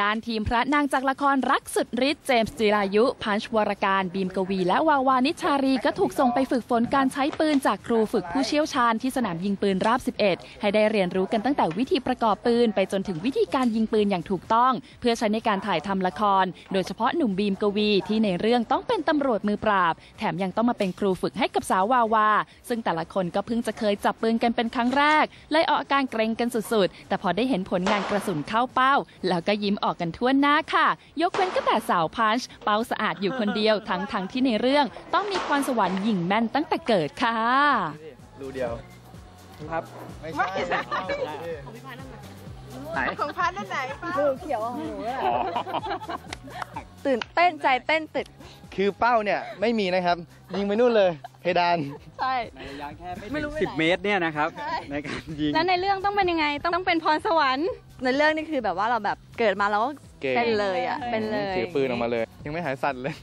ด้านทีมพระนางจากละครรักสุดฤทธิ์เจมส์จิรายุ พันชวรการ บีมกวี และวาวานิชารีก็ถูกส่งไปฝึกฝนการใช้ปืนจากครูฝึกผู้เชี่ยวชาญที่สนามยิงปืนราบ 11 ให้ได้เรียนรู้กันตั้งแต่วิธีประกอบปืน ไปจนถึงวิธีการยิงปืนอย่างถูกต้อง เพื่อใช้ในการถ่ายทำละคร โดยเฉพาะหนุ่มบีมกวีที่ในเรื่องต้องเป็นตำรวจมือปราบ แถมยังต้องมาเป็นครูฝึกให้กับสาววาวา ซึ่งแต่ละคนก็เพิ่งจะเคยจับปืนกันเป็นครั้งแรกเลยออกอาการเกรงกันสุดๆ แต่พอได้เห็นผลงานกระสุนเข้าเป้า แล้วก็ยิ้มออกกันทั่วหน้าค่ะ ยกเว้นก็แต่สาวพันช์เป้าสะอาดอยู่คนเดียวทั้งทั้งๆที่ในเรื่อง ต้องมีพรสวรรค์ยิงแม่นตั้งแต่เกิดค่ะ รูเดียวครับ ไม่ใช่ ไหนของพันนั่นไหนป้าตื่นเต้นใจเต้นตึก คือเป้าเนี่ยไม่มีนะครับ ยิงไปนู่นเลยเพดาน ใช่ในระยะแค่ไม่ไม่ถึรู้งไปสิบไหนเมตรเนี่ยนะครับใช่ในการยิง แล้วในเรื่องต้องเป็นยังไงต้องต้องเป็นพรสวรรค์ ในเรื่องนี่คือแบบว่าเราแบบเกิดมาแล้วก็เก่งเป็นเลยอะเป็นเลยถือปืนออกมาเลย ยังไม่หายสั่นเลย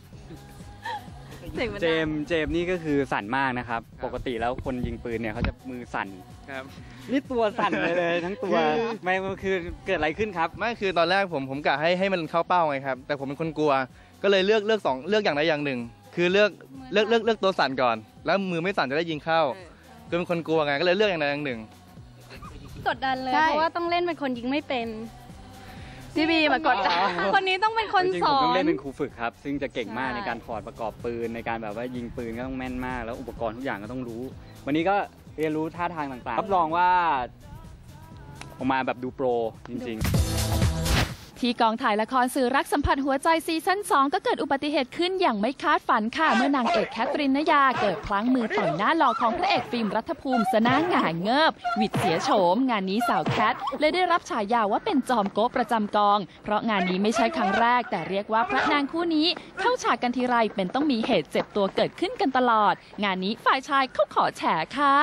สิ่งมันเจมส์เจมส์นี่ก็คือสั่นมากนะครับ ปกติแล้วคนยิงปืนเนี่ยเขาจะมือสั่นครับนี่ตัวสั่นเลยเลยทั้งตัวคือไม่มันคือเกิดอะไรขึ้นครับไม่คือตอนแรกผมผมกะให้ให้มันเข้าเป้าไงครับ แต่ผมเป็นคนกลัว ก็เลยเลือกเลือกสองเลือกอย่างใดอย่างหนึ่ง คือเลือกเลือกเลือกเลือกตัวสั่นก่อน แล้วมือไม่สั่นจะได้ยิงเข้าคือเป็นคนกลัวไงก็เลยเลือกอย่างใดอย่างหนึ่งกดดันเลยใช่เพราะว่าต้องเล่นเป็นคนยิงไม่เป็น พี่บีมากดดันอ๋อคนนี้ต้องเป็นคนจริงสๆผมอต้องน เล่นเป็นครูฝึกครับ ซึ่งจะเก่งมากใช่ ในการถอดประกอบปืนในการแบบว่ายิงปืนก็ต้องแม่นมาก แล้วอุปกรณ์ทุกอย่างก็ต้องรู้ วันนี้ก็เรียนรู้ท่าทางต่างๆรับรองว่าออกมาแบบดูโปรจริงๆ ที่กองถ่ายละครสื่อรักสัมผัสหัวใจซีซั่น2 ก็เกิดอุบัติเหตุขึ้นอย่างไม่คาดฝันค่ะ เมื่อนางเอกแคทรินนยา เกิดพลั้งมือต่อยหน้าหล่อของพระเอกฟิล์มรัฐภูมิสนาหงายเงิบหวิดเสียโฉม งานนี้สาวแคทเลยได้รับฉายาว่าเป็นจอมโก๊ะประจำกอง เพราะงานนี้ไม่ใช่ครั้งแรก แต่เรียกว่าพระนางคู่นี้ เข้าฉากกันทีไรเป็นต้องมีเหตุเจ็บตัวเกิดขึ้นกันตลอด งานนี้ฝ่ายชายเขาขอแฉค่ะ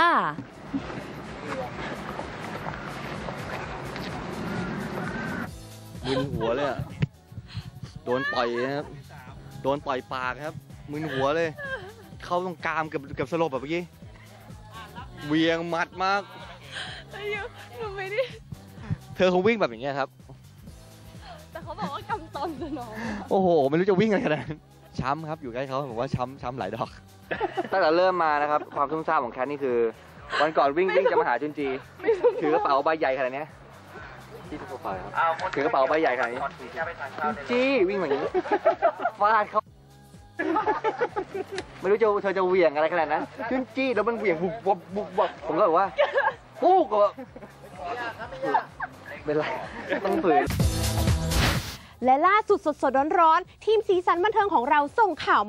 มึนหัวเลยอะโดนต่อยนะครับ โดนต่อยปากครับ มึนหัวเลย เข้าตรงกรามเกับกับสลบแบบเมื่อกี้เวียงหมัดมาก หนูไม่ได้เธอคงวิ่งแบบอย่างเงี้ยครับ แต่เขาบอกว่ากำตอนสนองโอ้โห ไม่รู้จะวิ่งอะไรขนาดนั้นช้ำครับ อยู่ใกล้เขาผมว่าช้ำช้ำหลายดอก ตั้งแต่เริ่มมานะครับ ความซุ่มซ่ามของแคทนี่คือ วันก่อนวิ่งวิ่งจะมาหาจุนจี ถือกระเป๋าใบใหญ่ขนาดเนี้ย ที่กระเป๋าครับถือกระเป๋าใบใหญ่ขนาดนี้จุนจีวิ่งแบบนี้ฟาดเขาไม่รู้จะเธอจะเหวี่ยงอะไรขนาดนั้นจุนจีแล้วมันเหวี่ยงบุบบุบบุบบุบผมก็แบบว่าปุ๊กก็เป็นไรต้องฝืนและล่าสุดสดๆร้อนๆทีมสีสันบันเทิงของเราส่งข่าวมา